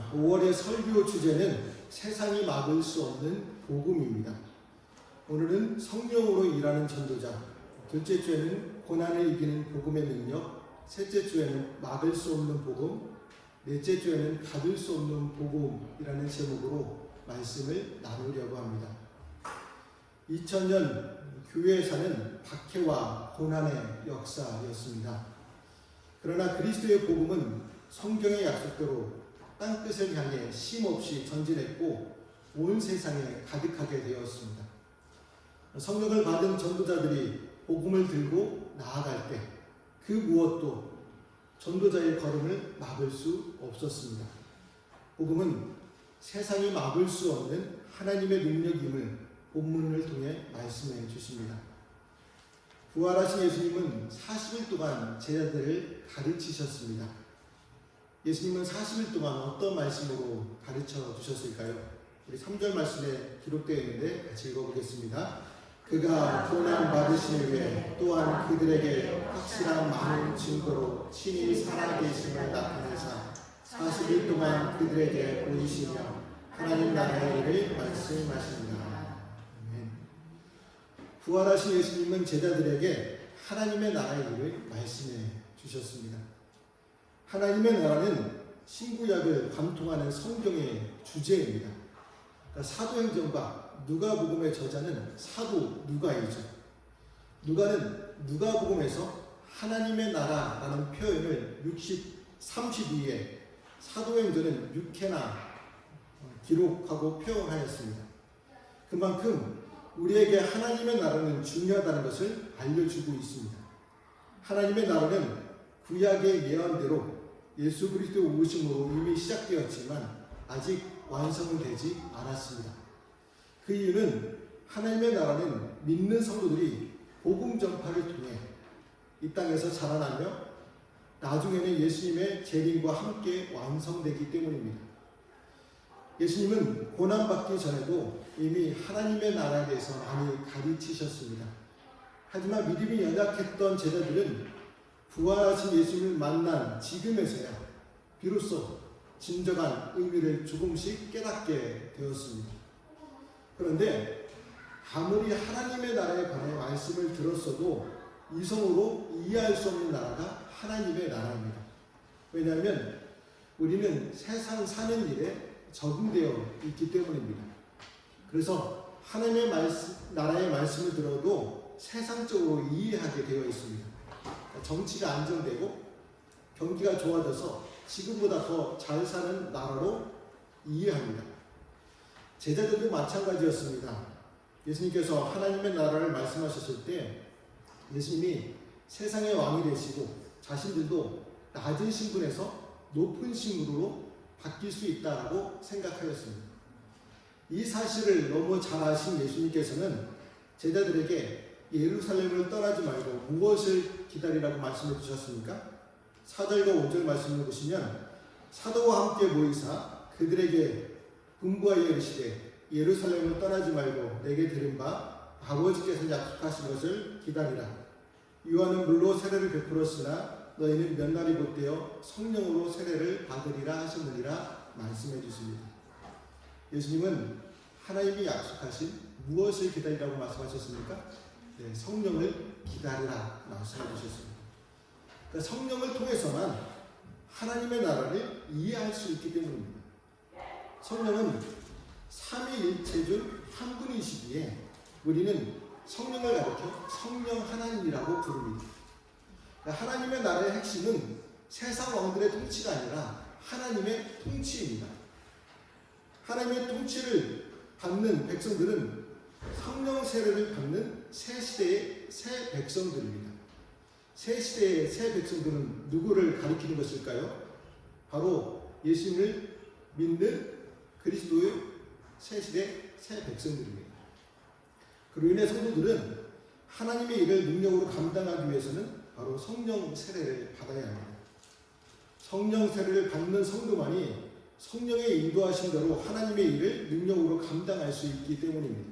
5월의 설교 주제는 세상이 막을 수 없는 복음입니다. 오늘은 성령으로 일하는 전도자, 둘째 주에는 고난을 이기는 복음의 능력, 셋째 주에는 막을 수 없는 복음, 넷째 주에는 받을 수 없는 복음이라는 제목으로 말씀을 나누려고 합니다. 2000년 교회에 사는 박해와 고난의 역사였습니다. 그러나 그리스도의 복음은 성경의 약속대로 땅끝을 향해 쉼없이 전진했고 온 세상에 가득하게 되었습니다. 성령을 받은 전도자들이 복음을 들고 나아갈 때 그 무엇도 전도자의 걸음을 막을 수 없었습니다. 복음은 세상이 막을 수 없는 하나님의 능력임을 본문을 통해 말씀해 주십니다. 부활하신 예수님은 40일 동안 제자들을 가르치셨습니다. 예수님은 40일 동안 어떤 말씀으로 가르쳐 주셨을까요? 우리 3절 말씀에 기록되어 있는데 같이 읽어보겠습니다. 그가 고난 받으신 후에 또한 그들에게 확실한 많은 증거로 친히 살아계심을 나타내사 40일 동안 그들에게 보이시며 하나님 나라의 일을 말씀하십니다. 부활하신 예수님은 제자들에게 하나님의 나라의 일을 말씀해 주셨습니다. 하나님의 나라는 신구약을 관통하는 성경의 주제입니다. 그러니까 사도행전과 누가복음의 저자는 사도 누가이죠. 누가는 누가복음에서 하나님의 나라라는 표현을 60, 32에 사도행전은 6회나 기록하고 표현하였습니다. 그만큼 우리에게 하나님의 나라는 중요하다는 것을 알려주고 있습니다. 하나님의 나라는 구약의 예언대로 예수 그리스도 오심으로 이미 시작되었지만 아직 완성은 되지 않았습니다. 그 이유는 하나님의 나라는 믿는 성도들이 복음 전파를 통해 이 땅에서 자라나며 나중에는 예수님의 재림과 함께 완성되기 때문입니다. 예수님은 고난받기 전에도 이미 하나님의 나라에 대해서 많이 가르치셨습니다. 하지만 믿음이 연약했던 제자들은 부활하신 예수님을 만난 지금에서야 비로소 진정한 의미를 조금씩 깨닫게 되었습니다. 그런데 아무리 하나님의 나라에 관해 말씀을 들었어도 이성으로 이해할 수 없는 나라가 하나님의 나라입니다. 왜냐하면 우리는 세상 사는 일에 적응되어 있기 때문입니다. 그래서 하나님의 말씀, 나라의 말씀을 들어도 세상적으로 이해하게 되어 있습니다. 정치가 안정되고 경기가 좋아져서 지금보다 더 잘 사는 나라로 이해합니다. 제자들도 마찬가지였습니다. 예수님께서 하나님의 나라를 말씀하셨을 때 예수님이 세상의 왕이 되시고 자신들도 낮은 신분에서 높은 신분으로 바뀔 수 있다고 생각하였습니다. 이 사실을 너무 잘 아신 예수님께서는 제자들에게 예루살렘을 떠나지 말고 무엇을 기다리라고 말씀해 주셨습니까? 4절과 5절 말씀을 보시면 사도와 함께 모이사 그들에게 분부하여 이르시되 예루살렘을 떠나지 말고 내게 들은 바 아버지께서 약속하신 것을 기다리라. 요한은 물로 세례를 베풀었으나 너희는 몇 날이 못되어 성령으로 세례를 받으리라 하셨느니라 말씀해 주십니다. 예수님은 하나님이 약속하신 무엇을 기다리라고 말씀하셨습니까? 네, 성령을 기다리라 말씀해 주셨습니다. 그러니까 성령을 통해서만 하나님의 나라를 이해할 수 있기 때문입니다. 성령은 삼위일체중 한 분이시기에 우리는 성령을 가르쳐 성령 하나님이라고 부릅니다. 그러니까 하나님의 나라의 핵심은 세상 왕들의 통치가 아니라 하나님의 통치입니다. 하나님의 통치를 받는 백성들은 성령 세례를 받는 새 시대의 새 백성들입니다. 새 시대의 새 백성들은 누구를 가리키는 것일까요? 바로 예수님을 믿는 그리스도의 새 시대 새 백성들입니다. 그로 인해 성도들은 하나님의 일을 능력으로 감당하기 위해서는 바로 성령 세례를 받아야 합니다. 성령 세례를 받는 성도만이 성령의 인도하신 대로 하나님의 일을 능력으로 감당할 수 있기 때문입니다.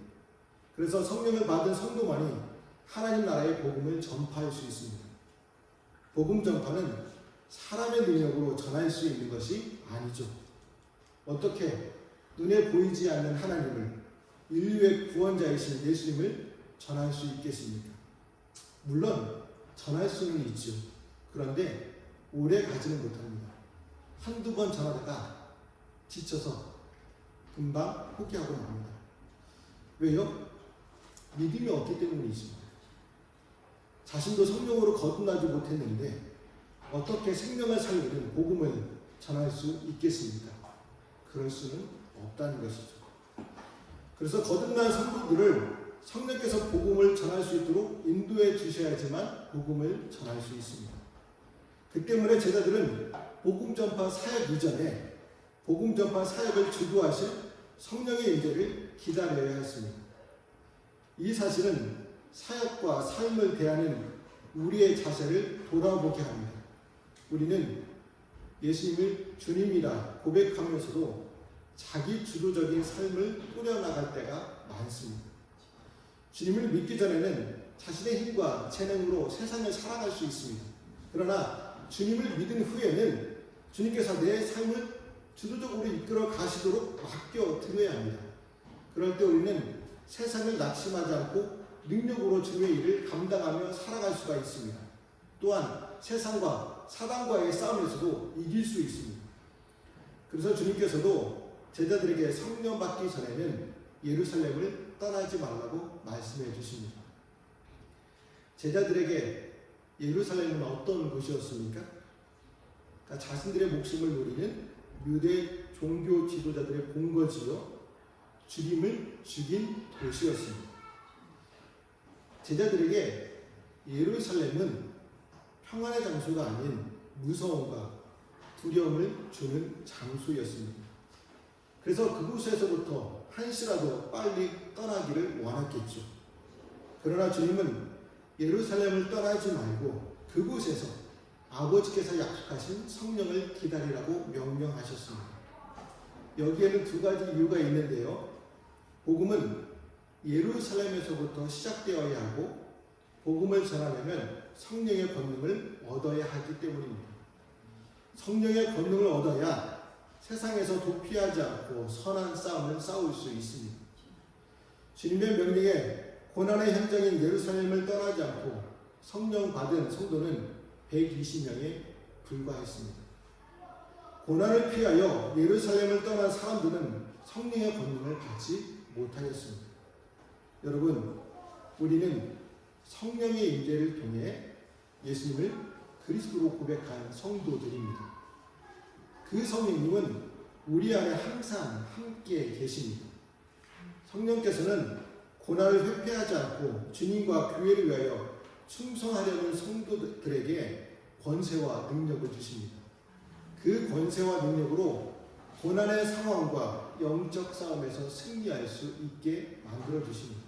그래서 성령을 받은 성도만이 하나님 나라의 복음을 전파할 수 있습니다. 복음 전파는 사람의 능력으로 전할 수 있는 것이 아니죠. 어떻게 눈에 보이지 않는 하나님을 인류의 구원자이신 예수님을 전할 수 있겠습니까? 물론 전할 수는 있죠. 그런데 오래 가지는 못합니다. 한두 번 전하다가 지쳐서 금방 포기하고 맙니다. 왜요? 믿음이 없기 때문이죠. 자신도 성령으로 거듭나지 못했는데 어떻게 생명을 살리는 복음을 전할 수 있겠습니까? 그럴 수는 없다는 것이죠. 그래서 거듭난 성도들을 성령께서 복음을 전할 수 있도록 인도해 주셔야지만 복음을 전할 수 있습니다. 그 때문에 제자들은 복음 전파 사역 이전에 복음 전파 사역을 주도하실 성령의 임재를 기다려야 했습니다. 이 사실은 사역과 삶을 대하는 우리의 자세를 돌아보게 합니다. 우리는 예수님을 주님이라 고백하면서도 자기 주도적인 삶을 꾸려나갈 때가 많습니다. 주님을 믿기 전에는 자신의 힘과 재능으로 세상을 살아갈 수 있습니다. 그러나 주님을 믿은 후에는 주님께서 내 삶을 주도적으로 이끌어 가시도록 맡겨 드려야 합니다. 그럴 때 우리는 세상을 낙심하지 않고 능력으로 주님의 일을 감당하며 살아갈 수가 있습니다. 또한 세상과 사단과의 싸움에서도 이길 수 있습니다. 그래서 주님께서도 제자들에게 성령 받기 전에는 예루살렘을 떠나지 말라고 말씀해 주십니다. 제자들에게 예루살렘은 어떤 곳이었습니까? 그러니까 자신들의 목숨을 노리는 유대 종교 지도자들의 본거지요 주님을 죽인 도시였습니다. 제자들에게 예루살렘은 평안의 장소가 아닌 무서움과 두려움을 주는 장소였습니다. 그래서 그곳에서부터 한시라도 빨리 떠나기를 원했겠죠. 그러나 주님은 예루살렘을 떠나지 말고 그곳에서 아버지께서 약속하신 성령을 기다리라고 명령하셨습니다. 여기에는 두 가지 이유가 있는데요. 복음은 예루살렘에서부터 시작되어야 하고 복음을 전하려면 성령의 권능을 얻어야 하기 때문입니다. 성령의 권능을 얻어야 세상에서 도피하지 않고 선한 싸움을 싸울 수 있습니다. 주님의 명령에 고난의 현장인 예루살렘을 떠나지 않고 성령 받은 성도는 120명에 불과했습니다. 고난을 피하여 예루살렘을 떠난 사람들은 성령의 권능을 받지 못하였습니다. 여러분, 우리는 성령의 임재를 통해 예수님을 그리스도로 고백한 성도들입니다. 그 성령님은 우리 안에 항상 함께 계십니다. 성령께서는 고난을 회피하지 않고 주님과 교회를 위하여 충성하려는 성도들에게 권세와 능력을 주십니다. 그 권세와 능력으로 고난의 상황과 영적 싸움에서 승리할 수 있게 만들어 주십니다.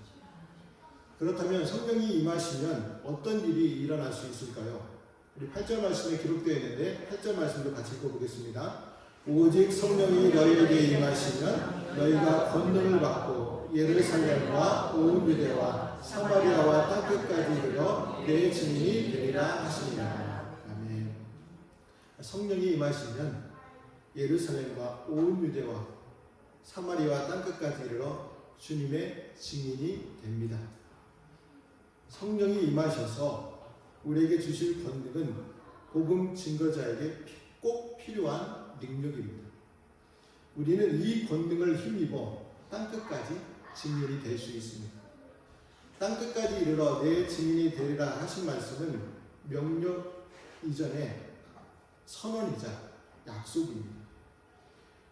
그렇다면 성령이 임하시면 어떤 일이 일어날 수 있을까요? 우리 8절 말씀에 기록되어 있는데 8절 말씀도 같이 읽어보겠습니다. 오직 성령이 너희에게 임하시면 너희가 권능을 받고 예루살렘과 온 유대와 사마리아와 땅끝까지 이르러 내 증인이 되리라 하시니라. 아멘. 성령이 임하시면 예루살렘과 온 유대와 사마리아와 땅끝까지 이르러 주님의 증인이 됩니다. 성령이 임하셔서 우리에게 주실 권능은 복음 증거자에게 꼭 필요한 능력입니다. 우리는 이 권능을 힘입어 땅끝까지 증인이 될 수 있습니다. 땅끝까지 이르러 내 증인이 되리라 하신 말씀은 명령 이전에 선언이자 약속입니다.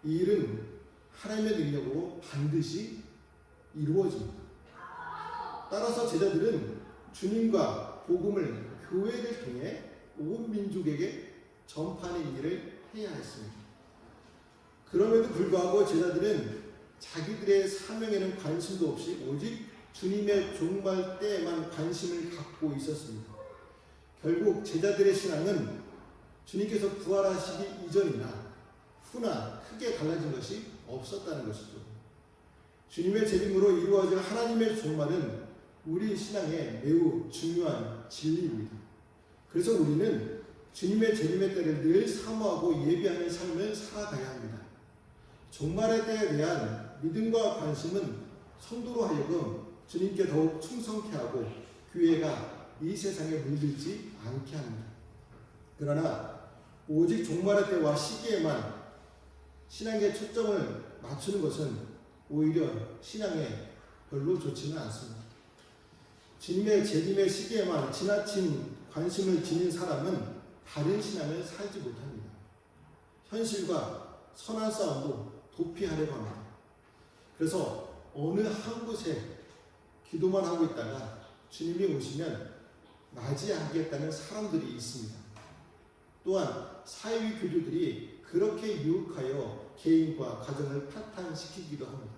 이 일은 하나님의 능력으로 반드시 이루어집니다. 따라서 제자들은 주님과 복음을 교회를 통해 온 민족에게 전파하는 일을 해야 했습니다. 그럼에도 불구하고 제자들은 자기들의 사명에는 관심도 없이 오직 주님의 종말 때에만 관심을 갖고 있었습니다. 결국 제자들의 신앙은 주님께서 부활하시기 이전이나 후나 크게 달라진 것이 없었다는 것이죠. 주님의 재림으로 이루어질 하나님의 종말은 우리 신앙에 매우 중요한 진리입니다. 그래서 우리는 주님의 재림의 때를 늘 사모하고 예비하는 삶을 살아가야 합니다. 종말의 때에 대한 믿음과 관심은 성도로 하여금 주님께 더욱 충성케 하고 교회가 이 세상에 물들지 않게 합니다. 그러나 오직 종말의 때와 시기에만 신앙의 초점을 맞추는 것은 오히려 신앙에 별로 좋지는 않습니다. 주님의 재림의 시기에만 지나친 관심을 지닌 사람은 다른 신앙을 살지 못합니다. 현실과 선한 싸움도 도피하려고 합니다. 그래서 어느 한 곳에 기도만 하고 있다가 주님이 오시면 맞이하겠다는 사람들이 있습니다. 또한 사회위 교주들이 그렇게 유혹하여 개인과 가정을 파탄시키기도 합니다.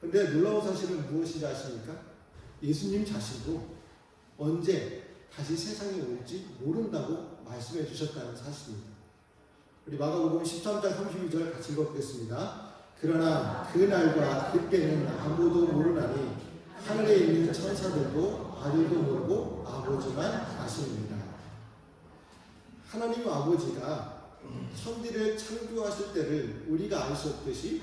그런데 놀라운 사실은 무엇인지 아십니까? 예수님 자신도 언제 다시 세상에 올지 모른다고 말씀해 주셨다는 사실입니다. 우리 마가복음 13장 32절 같이 읽어보겠습니다. 그러나 그 날과 그 때는 아무도 모르나니 하늘에 있는 천사들도 아들도 모르고 아버지만 아십니다. 하나님 아버지가 천지를 창조하실 때를 우리가 알 수 없듯이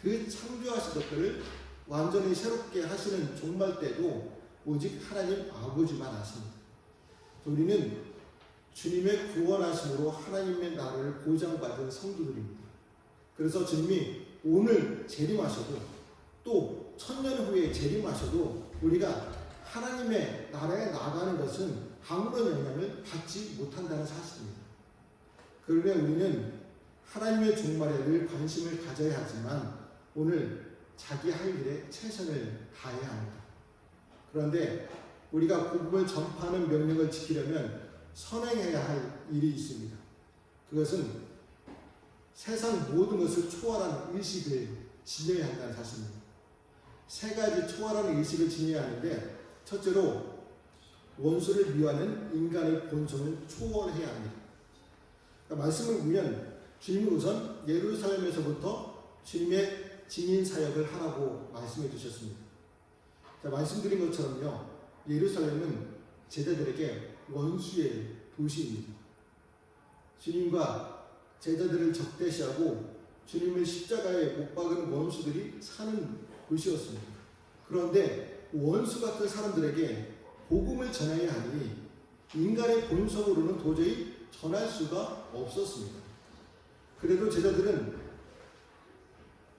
그 창조하신 것들을 완전히 새롭게 하시는 종말 때도 오직 하나님 아버지만 아십니다. 우리는 주님의 구원하심으로 하나님의 나라를 보장받은 성도들입니다. 그래서 주님이 오늘 재림하셔도 또 천년 후에 재림하셔도 우리가 하나님의 나라에 나가는 것은 아무런 영향을 받지 못한다는 사실입니다. 그러나 우리는 하나님의 종말에 늘 관심을 가져야 하지만 오늘 자기 할 일에 최선을 다해야 합니다. 그런데 우리가 복음을 전파하는 명령을 지키려면 선행해야 할 일이 있습니다. 그것은 세상 모든 것을 초월하는 의식을 지녀야 한다는 사실입니다. 세 가지 초월하는 의식을 지녀야 하는데 첫째로 원수를 미워하는 인간의 본성을 초월해야 합니다. 그러니까 말씀을 보면 주님은 우선 예루살렘에서부터 주님의 증인 사역을 하라고 말씀해 주셨습니다. 자, 말씀드린 것처럼요, 예루살렘은 제자들에게 원수의 도시입니다. 주님과 제자들을 적대시하고 주님을 십자가에 못 박은 원수들이 사는 곳이었습니다. 그런데 원수 같은 사람들에게 복음을 전해야 하니 인간의 본성으로는 도저히 전할 수가 없었습니다. 그래도 제자들은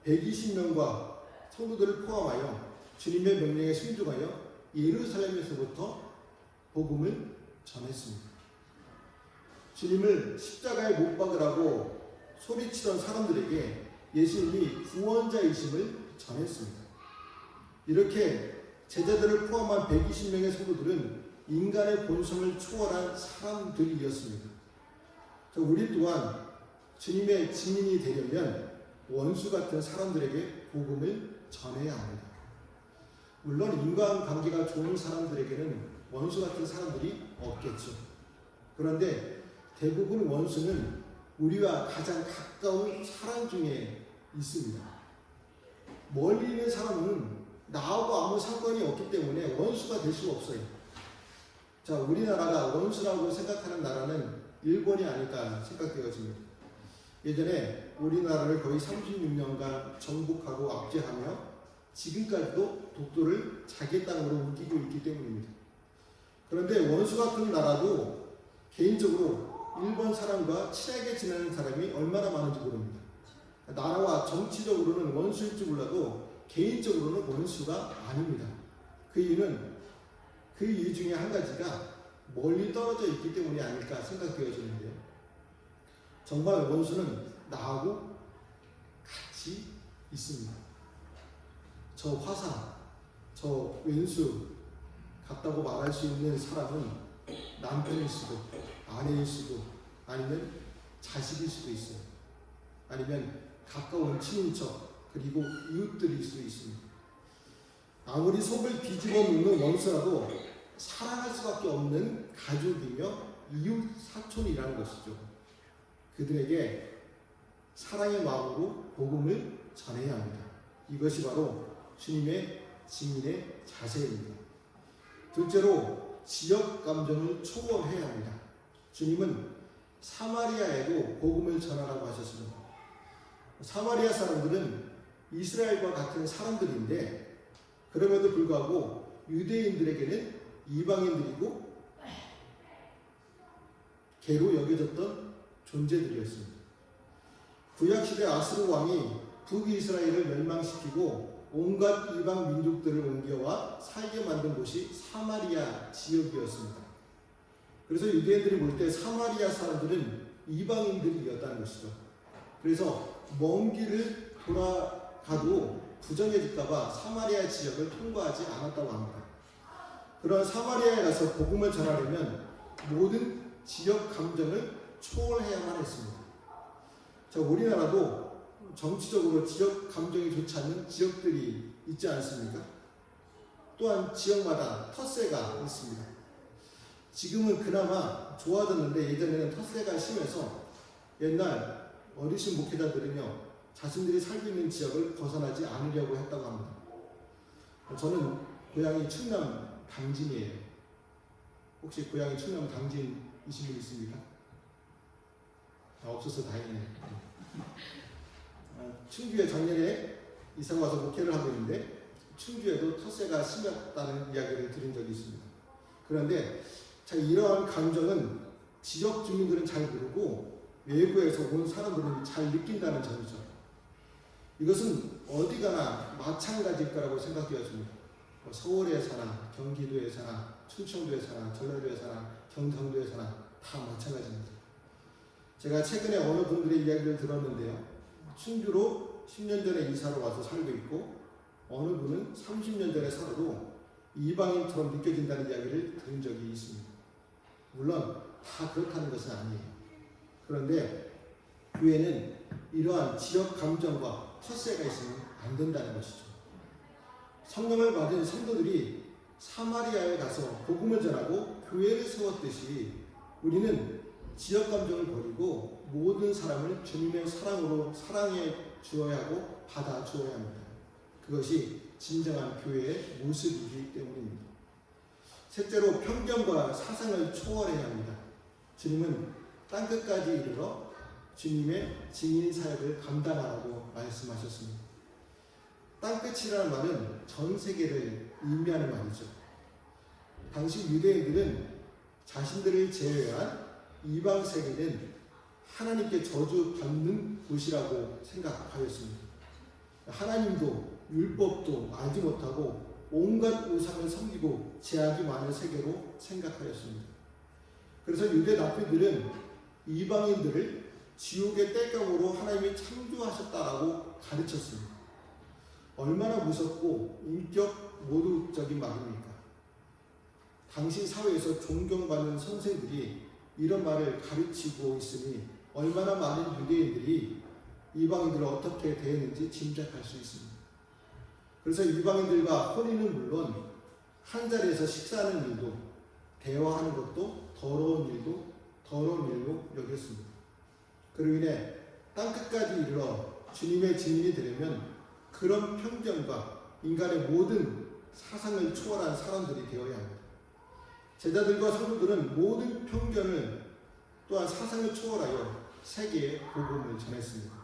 120명과 성도들을 포함하여 주님의 명령에 순종하여 예루살렘에서부터 복음을 전했습니다. 주님을 십자가에 못 박으라고 소리치던 사람들에게 예수님이 구원자이심을 전했습니다. 이렇게 제자들을 포함한 120명의 성도들은 인간의 본성을 초월한 사람들이었습니다. 우리 또한 주님의 증인이 되려면 원수 같은 사람들에게 복음을 전해야 합니다. 물론 인간 관계가 좋은 사람들에게는 원수 같은 사람들이 없겠죠. 그런데 대부분 원수는 우리와 가장 가까운 사람 중에 있습니다. 멀리 있는 사람은 나하고 아무 상관이 없기 때문에 원수가 될 수가 없어요. 자, 우리나라가 원수라고 생각하는 나라는 일본이 아닐까 생각되어집니다. 예전에 우리나라를 거의 36년간 정복하고 압제하며 지금까지도 독도를 자기 땅으로 옮기고 있기 때문입니다. 그런데 원수 같은 나라도 개인적으로 일본 사람과 친하게 지내는 사람이 얼마나 많은지 모릅니다. 나라와 정치적으로는 원수일지 몰라도 개인적으로는 원수가 아닙니다. 그 이유는 그 이유 중에 한 가지가 멀리 떨어져 있기 때문이 아닐까 생각되어지는데요. 정말 원수는 나하고 같이 있습니다. 저 화상, 저 왼수 같다고 말할 수 있는 사람은 남편일 수도, 아내일 수도, 아니면 자식일 수도 있어요. 아니면 가까운 친인척, 그리고 이웃들일 수도 있습니다. 아무리 속을 뒤집어 놓는 원수라도 사랑할 수밖에 없는 가족이며 이웃 사촌이라는 것이죠. 그들에게 사랑의 마음으로 복음을 전해야 합니다. 이것이 바로 주님의 증인의 자세입니다. 둘째로 지역 감정을 초월해야 합니다. 주님은 사마리아에도 복음을 전하라고 하셨습니다. 사마리아 사람들은 이스라엘과 같은 사람들인데 그럼에도 불구하고 유대인들에게는 이방인들이고 개로 여겨졌던 존재들이었습니다. 구약시대 아스루 왕이 북이스라엘을 멸망시키고 온갖 이방 민족들을 옮겨와 살게 만든 곳이 사마리아 지역이었습니다. 그래서 유대인들이 볼 때 사마리아 사람들은 이방인들이었다는 것이죠. 그래서 먼 길을 돌아가도 부정해질까봐 사마리아 지역을 통과하지 않았다고 합니다. 그런 사마리아에 가서 복음을 전하려면 모든 지역 감정을 초월해야만 했습니다. 자, 우리나라도 정치적으로 지역 감정이 좋지 않는 지역들이 있지 않습니까? 또한 지역마다 텃세가 있습니다. 지금은 그나마 좋아졌는데 예전에는 텃세가 심해서 옛날 어르신 목회자들은요 자신들이 살고 있는 지역을 벗어나지 않으려고 했다고 합니다. 저는 고향이 충남 당진이에요. 혹시 고향이 충남 당진이신 분 있습니까? 아, 없어서 다행이네요. 아, 충주에 작년에 이사 와서 목회를 하고 있는데 충주에도 텃세가 심했다는 이야기를 들은 적이 있습니다. 그런데 자 이러한 감정은 지역 주민들은 잘 모르고 외부에서 온 사람들은 잘 느낀다는 점이죠. 이것은 어디 가나 마찬가지일 거라고 생각되어집니다. 뭐 서울에 사나, 경기도에 사나, 충청도에 사나, 전라도에 사나, 경상도에 사나 다 마찬가지입니다. 제가 최근에 어느 분들의 이야기를 들었는데요. 충주로 10년 전에 이사를 와서 살고 있고 어느 분은 30년 전에 살아도 이방인처럼 느껴진다는 이야기를 들은 적이 있습니다. 물론 다 그렇다는 것은 아니에요. 그런데 교회는 이러한 지역 감정과 텃세가 있으면 안 된다는 것이죠. 성령을 받은 성도들이 사마리아에 가서 복음을 전하고 교회를 세웠듯이 우리는 지역 감정을 버리고 모든 사람을 주님의 사랑으로 사랑해 주어야 하고 받아 주어야 합니다. 그것이 진정한 교회의 모습이기 때문입니다. 셋째로 편견과 사상을 초월해야 합니다. 주님은 땅 끝까지 이르러 주님의 증인 사역을 감당하라고 말씀하셨습니다. 땅끝이라는 말은 전 세계를 의미하는 말이죠. 당시 유대인들은 자신들을 제외한 이방 세계는 하나님께 저주받는 곳이라고 생각하였습니다. 하나님도 율법도 알지 못하고 온갖 우상을 섬기고 제약이 많은 세계로 생각하였습니다. 그래서 유대 납비들은 이방인들을 지옥의 떼경으로 하나님이 창조하셨다라고 가르쳤습니다. 얼마나 무섭고 인격 모독적인 말입니까? 당시 사회에서 존경받는 선생들이 이런 말을 가르치고 있으니 얼마나 많은 유대인들이 이방인들을 어떻게 대했는지 짐작할 수 있습니다. 그래서 이방인들과 혼인은 물론 한 자리에서 식사하는 일도 대화하는 것도 더러운 일도 더러운 일로 여겼습니다. 그로 인해 땅끝까지 이르러 주님의 증인이 되려면 그런 편견과 인간의 모든 사상을 초월한 사람들이 되어야 합니다. 제자들과 성도들은 모든 편견을 또한 사상을 초월하여 세계에 복음을 전했습니다.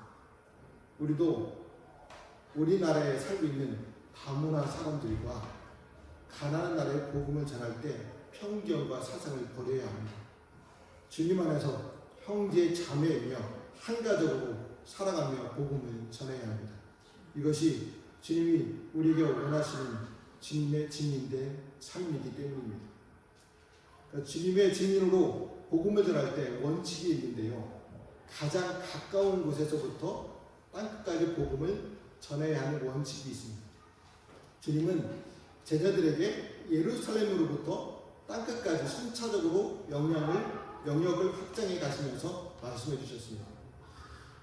우리도 우리나라에 살고 있는 다문화 사람들과 가난한 나라의 복음을 전할 때 편견과 사상을 버려야 합니다. 주님 안에서 형제 자매이며 한가족으로 살아가며 복음을 전해야 합니다. 이것이 주님이 우리에게 원하시는 주님의 증인된 삶이기 때문입니다. 그러니까 주님의 증인으로 복음을 전할 때 원칙이 있는데요. 가장 가까운 곳에서부터 땅끝까지 복음을 전해야 하는 원칙이 있습니다. 주님은 제자들에게 예루살렘으로부터 땅끝까지 순차적으로 영향을 영역을 확장해 가시면서 말씀해 주셨습니다.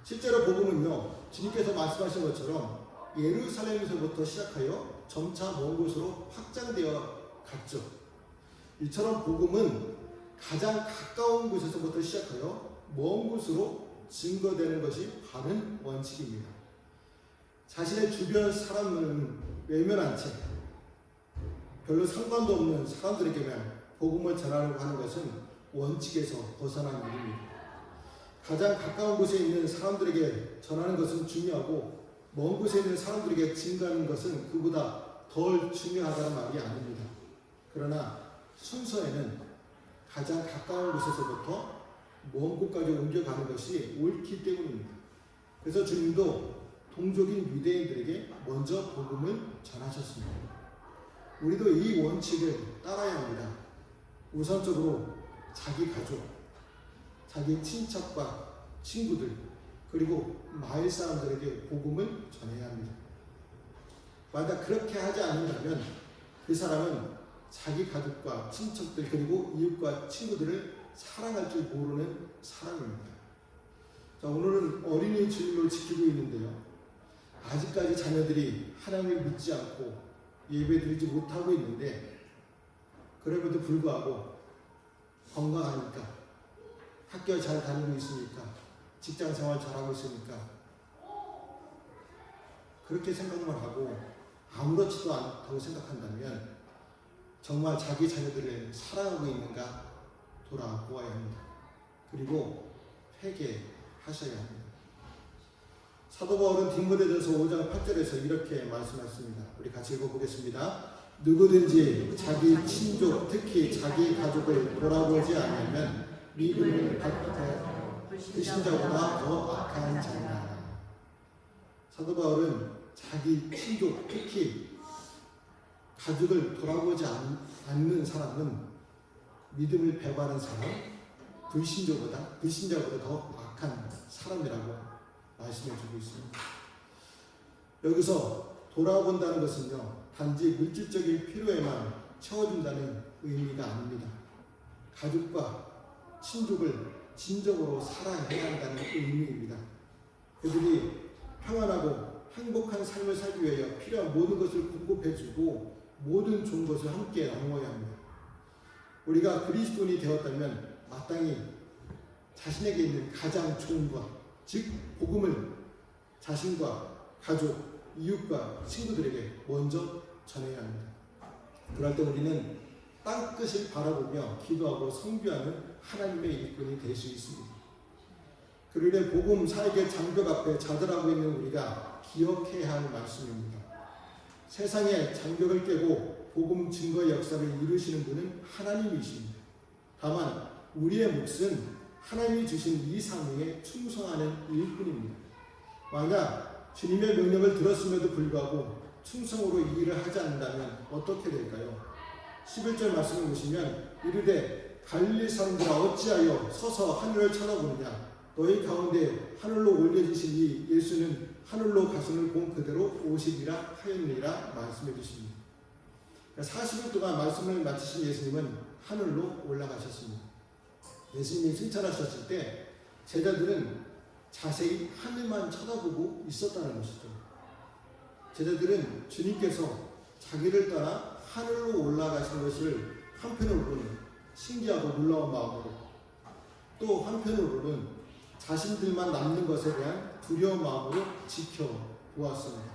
실제로 복음은요, 주님께서 말씀하신 것처럼 예루살렘에서부터 시작하여 점차 먼 곳으로 확장되어 갔죠. 이처럼 복음은 가장 가까운 곳에서부터 시작하여 먼 곳으로 증거되는 것이 바른 원칙입니다. 자신의 주변 사람을 외면한 채 별로 상관도 없는 사람들에게만 복음을 전하려고 하는 것은 원칙에서 벗어난 일입니다. 가장 가까운 곳에 있는 사람들에게 전하는 것은 중요하고 먼 곳에 있는 사람들에게 증가하는 것은 그보다 덜 중요하다는 말이 아닙니다. 그러나 순서에는 가장 가까운 곳에서부터 먼 곳까지 옮겨가는 것이 옳기 때문입니다. 그래서 주님도 동족인 유대인들에게 먼저 복음을 전하셨습니다. 우리도 이 원칙을 따라야 합니다. 우선적으로 자기 가족, 자기 친척과 친구들, 그리고 마을 사람들에게 복음을 전해야 합니다. 만약 그렇게 하지 않는다면 그 사람은 자기 가족과 친척들 그리고 이웃과 친구들을 사랑할 줄 모르는 사람입니다. 자, 오늘은 어린이 주일로 지키고 있는데요. 아직까지 자녀들이 하나님을 믿지 않고 예배 드리지 못하고 있는데 그럼에도 불구하고 건강하니까 학교 잘 다니고 있으니까 직장 생활 잘하고 있으니까 그렇게 생각만 하고 아무렇지도 않다고 생각한다면 정말 자기 자녀들을 사랑하고 있는가 돌아보아야 합니다. 그리고 회개하셔야 합니다. 사도 바울은 디모데전서 5장 8절에서 이렇게 말씀하셨습니다. 우리 같이 읽어보겠습니다. 누구든지 자기 친족 특히 자기 가족을 돌아보지 않으면 미움을 받고 불신자보다 더 악한 자니라. 사도 바울은 자기 친족 특히 가족을 돌아보지 않, 않는 사람은 믿음을 배반한 사람, 불신자보다 불신자보다 더 악한 사람이라고 말씀해 주고 있습니다. 여기서 돌아본다는 것은요, 단지 물질적인 필요에만 채워준다는 의미가 아닙니다. 가족과 친족을 진정으로 사랑해야 한다는 의미입니다. 그들이 평안하고 행복한 삶을 살기 위하여 필요한 모든 것을 공급해주고 모든 좋은 것을 함께 나누어야 합니다. 우리가 그리스도인이 되었다면 마땅히 자신에게 있는 가장 좋은 것, 즉 복음을 자신과 가족, 이웃과 친구들에게 먼저 전해야 합니다. 그럴 때 우리는 땅 끝을 바라보며 기도하고 성교하는 하나님의 일꾼이 될 수 있습니다. 그러려 복음 사역의 장벽 앞에 자들하고 있는 우리가 기억해야 할 말씀입니다. 세상의 장벽을 깨고 복음 증거의 역사를 이루시는 분은 하나님이십니다. 다만 우리의 몫은 하나님이 주신 이 사명에 충성하는 일뿐입니다. 만약 주님의 명령을 들었음에도 불구하고 충성으로 이 일을 하지 않는다면 어떻게 될까요? 11절 말씀을 보시면 이르되 갈릴리 사람들아 어찌하여 서서 하늘을 쳐다보느냐 너희 가운데 하늘로 올려지신 이 예수는 하늘로 가심을 본 그대로 오시리라 하였느니라 말씀해 주십니다. 40일 동안 말씀을 마치신 예수님은 하늘로 올라가셨습니다. 예수님이 승천하셨을 때 제자들은 자세히 하늘만 쳐다보고 있었다는 것이죠. 제자들은 주님께서 자기를 따라 하늘로 올라가신 것을 한편으로는 신기하고 놀라운 마음으로 또 한편으로는 자신들만 남는 것에 대한 두려운 마음으로 지켜보았습니다.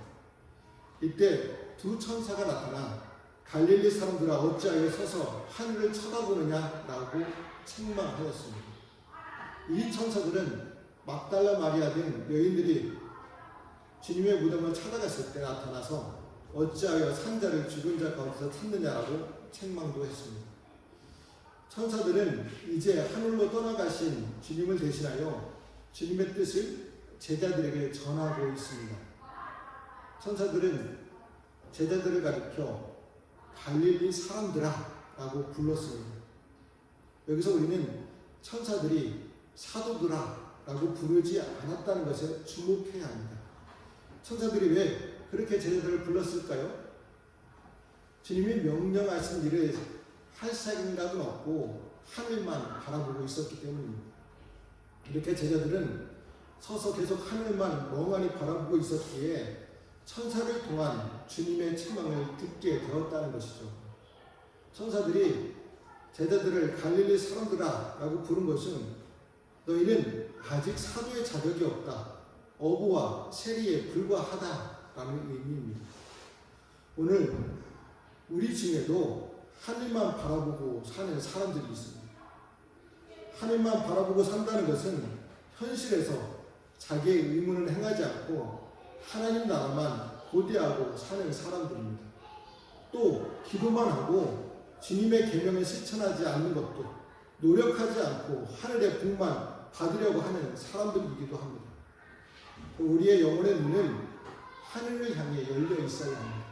이때 두 천사가 나타나 갈릴리 사람들아 어찌하여 서서 하늘을 쳐다보느냐라고 책망하였습니다. 이 천사들은 막달라 마리아 등 여인들이 주님의 무덤을 찾아갔을 때 나타나서 어찌하여 산자를 죽은 자 가운데서 찾느냐라고 책망도 했습니다. 천사들은 이제 하늘로 떠나가신 주님을 대신하여 주님의 뜻을 제자들에게 전하고 있습니다. 천사들은 제자들을 가리켜 갈릴리 사람들아 라고 불렀습니다. 여기서 우리는 천사들이 사도들아 라고 부르지 않았다는 것에 주목해야 합니다. 천사들이 왜 그렇게 제자들을 불렀을까요? 주님이 명령하신 일을 할 생각은 없고 하늘만 바라보고 있었기 때문입니다. 이렇게 제자들은 서서 계속 하늘만 멍하니 바라보고 있었기에 천사를 통한 주님의 책망을 듣게 되었다는 것이죠. 천사들이 제자들을 갈릴리 사람들아 라고 부른 것은 너희는 아직 사도의 자격이 없다. 어부와 세리에 불과하다 라는 의미입니다. 오늘 우리 중에도 하늘만 바라보고 사는 사람들이 있습니다. 하늘만 바라보고 산다는 것은 현실에서 자기의 의무를 행하지 않고 하나님 나라만 고대하고 사는 사람들입니다. 또 기도만 하고 주님의 계명을 실천하지 않는 것도 노력하지 않고 하늘의 복만 받으려고 하는 사람들이기도 합니다. 우리의 영혼의 눈은 하늘을 향해 열려 있어야 합니다.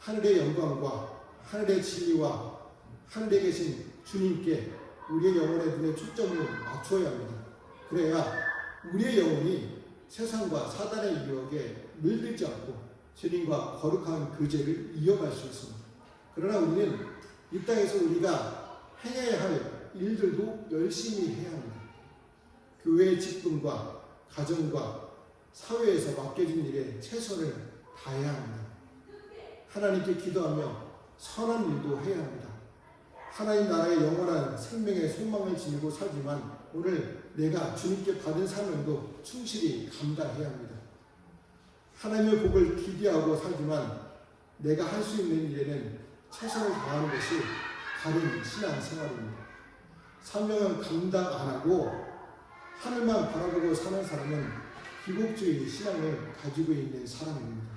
하늘의 영광과 하늘의 진리와 하늘에 계신 주님께 우리의 영혼의 눈에 초점을 맞춰야 합니다. 그래야 우리의 영혼이 세상과 사단의 유혹에 물들지 않고 주님과 거룩한 교제를 이어갈 수 있습니다. 그러나 우리는 이 땅에서 우리가 행해야 할 일들도 열심히 해야 합니다. 교회의 직분과 가정과 사회에서 맡겨진 일에 최선을 다해야 합니다. 하나님께 기도하며 선한 일도 해야 합니다. 하나님 나라의 영원한 생명의 소망을 지니고 살지만 오늘 내가 주님께 받은 사명도 충실히 감당해야 합니다. 하나님의 복을 기대하고 살지만 내가 할 수 있는 일에는 최선을 다하는 것이 바른 신앙 생활입니다. 사명은 감당 안 하고 하늘만 바라보고 사는 사람은 기복주의 신앙을 가지고 있는 사람입니다.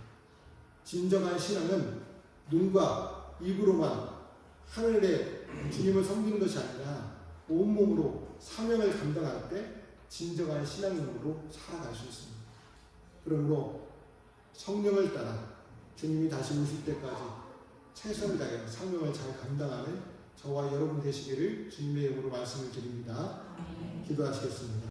진정한 신앙은 눈과 입으로만 하늘의 주님을 섬기는 것이 아니라 온몸으로 사명을 감당할 때 진정한 신앙인으로 살아갈 수 있습니다. 그러므로 성령을 따라 주님이 다시 오실 때까지 최선을 다해 사명을 잘 감당하는 저와 여러분 되시기를 주님의 이름으로 말씀을 드립니다. 기도하시겠습니다.